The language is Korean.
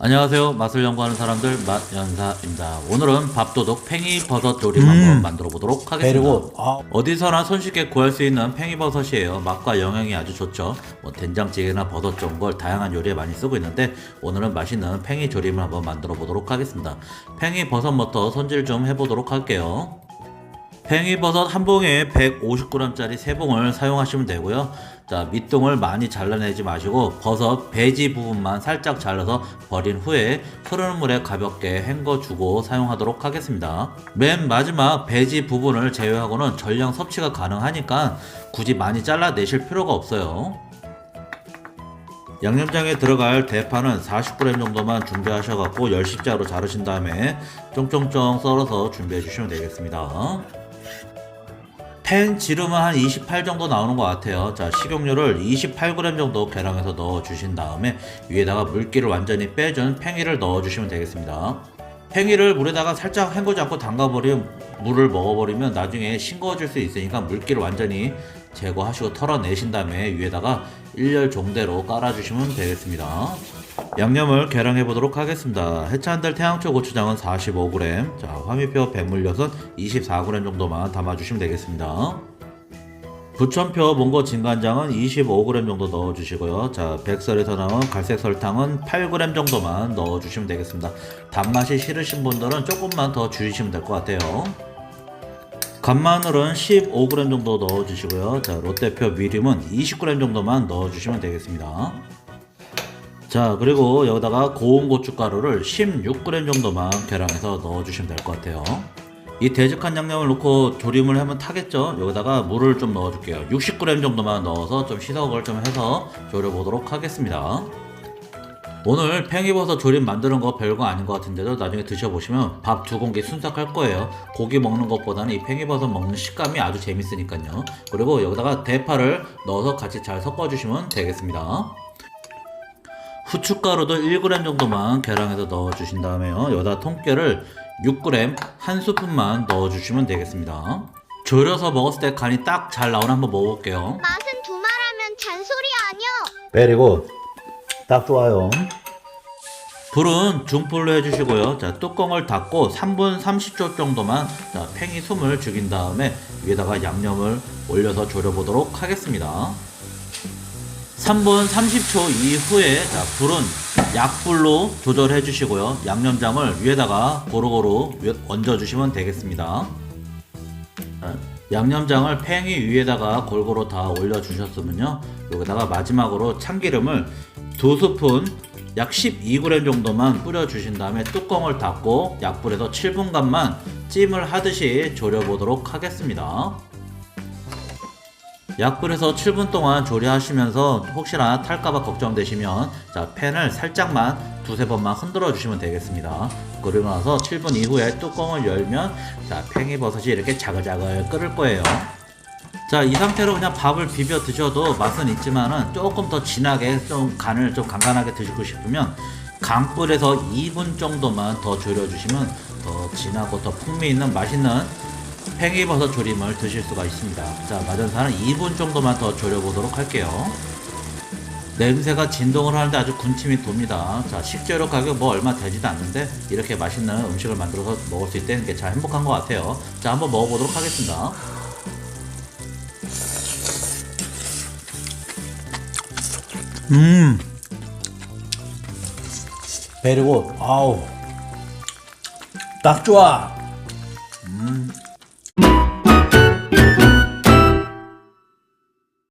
안녕하세요. 맛을 연구하는 사람들 맛연사입니다. 오늘은 밥도둑 팽이 버섯 조림 한번 만들어 보도록 하겠습니다. 아, 어디서나 손쉽게 구할 수 있는 팽이 버섯이에요. 맛과 영양이 아주 좋죠. 뭐 된장찌개나 버섯 걸 다양한 요리에 많이 쓰고 있는데 오늘은 맛있는 팽이 조림을 한번 만들어 보도록 하겠습니다. 팽이 버섯부터 손질 좀 해보도록 할게요. 팽이버섯 한 봉에 150g짜리 세 봉을 사용하시면 되고요. 자, 밑둥을 많이 잘라내지 마시고 버섯 배지 부분만 살짝 잘라서 버린 후에 흐르는 물에 가볍게 헹궈주고 사용하도록 하겠습니다. 맨 마지막 배지 부분을 제외하고는 전량 섭취가 가능하니까 굳이 많이 잘라내실 필요가 없어요. 양념장에 들어갈 대파는 40g 정도만 준비하셔갖고 10십자로 자르신 다음에 쫑쫑쫑 썰어서 준비해 주시면 되겠습니다. 팬 지름은 한 28 정도 나오는 것 같아요. 자, 식용유를 28g 정도 계량해서 넣어 주신 다음에 위에다가 물기를 완전히 빼준 팽이를 넣어 주시면 되겠습니다. 팽이를 물에다가 살짝 헹구지 않고 담가버리면 물을 먹어버리면 나중에 싱거워질 수 있으니까 물기를 완전히 제거하시고 털어내신 다음에 위에다가 일렬 종대로 깔아주시면 되겠습니다. 양념을 계량해 보도록 하겠습니다. 해찬들 태양초 고추장은 45g, 자 화미표 배물엿은 24g 정도만 담아주시면 되겠습니다. 부천표 몽고 진간장은 25g 정도 넣어주시고요. 자, 백설에서 나온 갈색 설탕은 8g 정도만 넣어주시면 되겠습니다. 단맛이 싫으신 분들은 조금만 더 줄이시면 될 것 같아요. 간마늘은 15g 정도 넣어주시고요. 자, 롯데표 미림은 20g 정도만 넣어주시면 되겠습니다. 자, 그리고 여기다가 고운 고춧가루를 16g 정도만 계량해서 넣어주시면 될 것 같아요. 이 대적한 양념을 넣고 조림을 하면 타겠죠? 여기다가 물을 좀 넣어줄게요. 60g 정도만 넣어서 좀 희석을 좀 해서 졸여보도록 하겠습니다. 오늘 팽이버섯 조림 만드는 거 별거 아닌 것 같은데도 나중에 드셔보시면 밥 두 공기 순삭할 거예요. 고기 먹는 것보다는 이 팽이버섯 먹는 식감이 아주 재밌으니까요. 그리고 여기다가 대파를 넣어서 같이 잘 섞어주시면 되겠습니다. 후춧가루도 1g 정도만 계량해서 넣어주신 다음에요. 여기다 통깨를 6g 한 스푼만 넣어주시면 되겠습니다. 졸여서 먹었을 때 간이 딱 잘 나오나 한번 먹어볼게요. 맛은 두말하면 잔소리 아니여. 베리고 딱 좋아요. 불은 중불로 해주시고요. 자, 뚜껑을 닫고 3분 30초 정도만 자, 팽이 숨을 죽인 다음에 위에다가 양념을 올려서 졸여보도록 하겠습니다. 3분 30초 이후에 자, 불은 약불로 조절해 주시고요. 양념장을 위에다가 고루고루 위- 얹어 주시면 되겠습니다. 자, 양념장을 팽이 위에다가 골고루 다 올려 주셨으면요. 여기다가 마지막으로 참기름을 두 스푼 약 12g 정도만 뿌려 주신 다음에 뚜껑을 닫고 약불에서 7분간만 찜을 하듯이 졸여 보도록 하겠습니다. 약불에서 7분 동안 조리하시면서 혹시나 탈까봐 걱정되시면 자 팬을 살짝만 두세 번만 흔들어 주시면 되겠습니다. 그리고 나서 7분 이후에 뚜껑을 열면 자 팽이버섯이 이렇게 자글자글 끓을 거예요. 자 이 상태로 그냥 밥을 비벼 드셔도 맛은 있지만은 조금 더 진하게 좀 간을 좀 간간하게 드시고 싶으면 강불에서 2분 정도만 더 졸여주시면 더 진하고 더 풍미 있는 맛있는 팽이버섯 조림을 드실 수가 있습니다. 자, 마전사는 2분 정도만 더 졸여보도록 할게요. 냄새가 진동을 하는데 아주 군침이 돕니다. 자, 식재료 가격 뭐 얼마 되지도 않는데 이렇게 맛있는 음식을 만들어서 먹을 수 있다는 게 참 행복한 것 같아요. 자, 한번 먹어보도록 하겠습니다. 음. 베리고 아우 딱 좋아. 음,